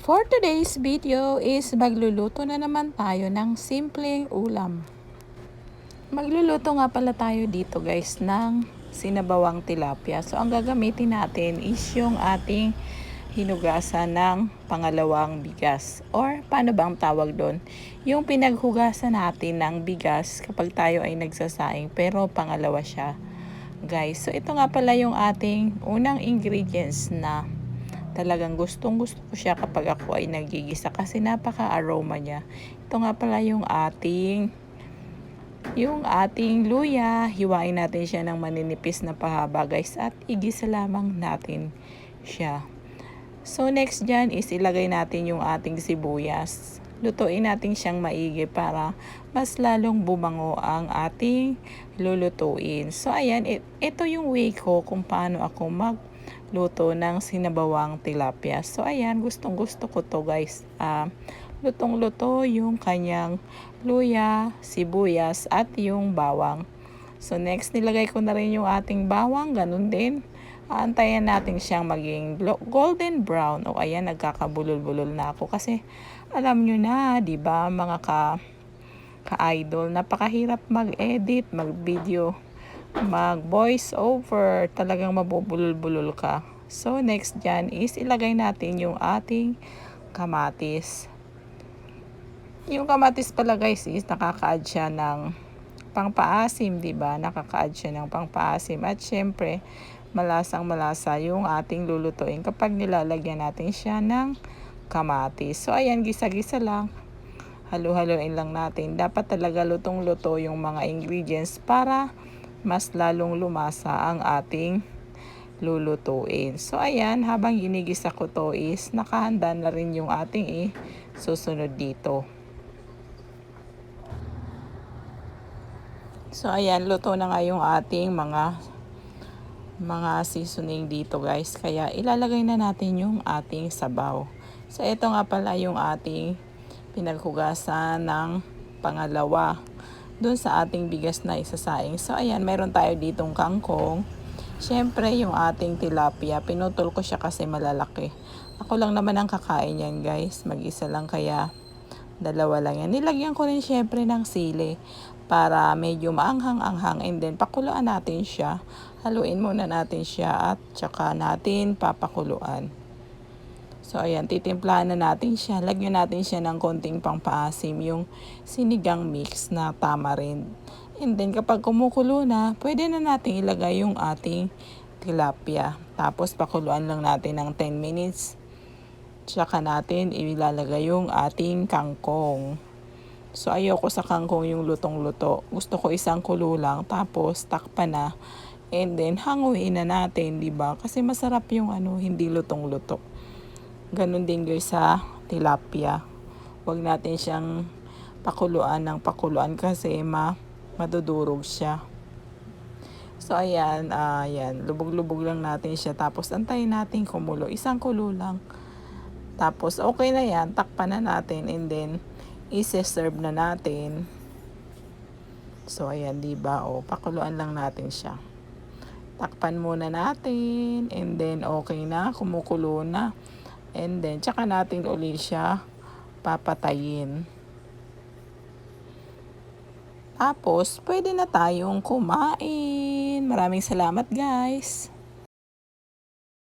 For today's video is magluluto na naman tayo ng simpleng ulam. Magluluto nga pala tayo dito guys ng sinabawang tilapia. So ang gagamitin natin is yung ating hinugasan ng pangalawang bigas. Or paano bang tawag doon? Yung pinaghugasan natin ng bigas kapag tayo ay nagsasaing pero pangalawa siya. Guys, so ito nga pala yung ating unang ingredients na talagang gustong gusto ko siya kapag ako ay nagigisa kasi napaka-aroma niya. Ito nga pala yung ating yung ating luya. Hiwain natin siya ng maninipis na pahaba guys at igisa lamang natin siya. So next dyan is ilagay natin yung ating sibuyas. Lutuin natin siyang maigi para mas lalong bumango ang ating lulutuin. So ayan, it, ito yung way ko kung paano ako mag luto ng sinabawang tilapia. So ayan, gustong gusto ko to guys. Uh, lutong-luto yung kanyang luya, sibuyas at yung bawang. So next nilagay ko na rin yung ating bawang, ganun din. Aantayan natin siyang maging golden brown. O ayan, nagkakabulol-bulol na ako kasi alam nyo na, 'di ba, mga ka ka-idol, napakahirap mag-edit, mag-video mag voice over. Talagang mabubulol-bulol ka. So next dyan is ilagay natin yung ating kamatis. Yung kamatis pala guys is nakaka-add siya ng pangpaasim ba? Nakaka-add siya ng pangpaasim. At syempre malasang malasa yung ating lulutuin kapag nilalagyan natin siya ng kamatis. So ayan gisa-gisa lang. Halo-haloin lang natin. Dapat talaga lutong-luto yung mga ingredients para mas lalong lumasa ang ating lulutuin. So ayan, habang ginigisa ko to is nakahanda na rin yung ating eh, susunod dito. So ayan, luto na nga yung ating mga mga seasoning dito guys. Kaya ilalagay na natin yung ating sabaw. So ito nga pala yung ating pinaghugasan ng pangalawa dun sa ating bigas na isasaing. So, ayan, meron tayo ditong kangkong. Siyempre, yung ating tilapia, pinutol ko siya kasi malalaki. Ako lang naman ang kakain yan, guys. Mag-isa lang kaya dalawa lang yan. Nilagyan ko rin syempre ng sili para medyo maanghang-anghang and then pakuluan natin siya. Haluin muna natin siya at tsaka natin papakuluan. So, ayan, titimplahan na natin siya. Lagyan natin siya ng konting pangpaasim, yung sinigang mix na tamarind. And then, kapag kumukulo na, pwede na natin ilagay yung ating tilapia. Tapos, pakuluan lang natin ng 10 minutes. Tsaka natin ilalagay yung ating kangkong. So, ayoko sa kangkong yung lutong-luto. Gusto ko isang kulo lang. Tapos, takpan na. And then, hanguin na natin, di ba? Kasi masarap yung ano, hindi lutong-luto. Ganon din guys sa tilapia. Huwag natin siyang pakuluan ng pakuluan kasi ma madudurog siya. So ayan, ayan, lubog-lubog lang natin siya tapos antayin natin kumulo. Isang kulo lang. Tapos okay na yan, takpan na natin and then ise-serve na natin. So ayan, 'di ba? O pakuluan lang natin siya. Takpan muna natin and then okay na, kumukulo na. And then, tsaka natin ulit siya papatayin. Tapos, pwede na tayong kumain. Maraming salamat guys.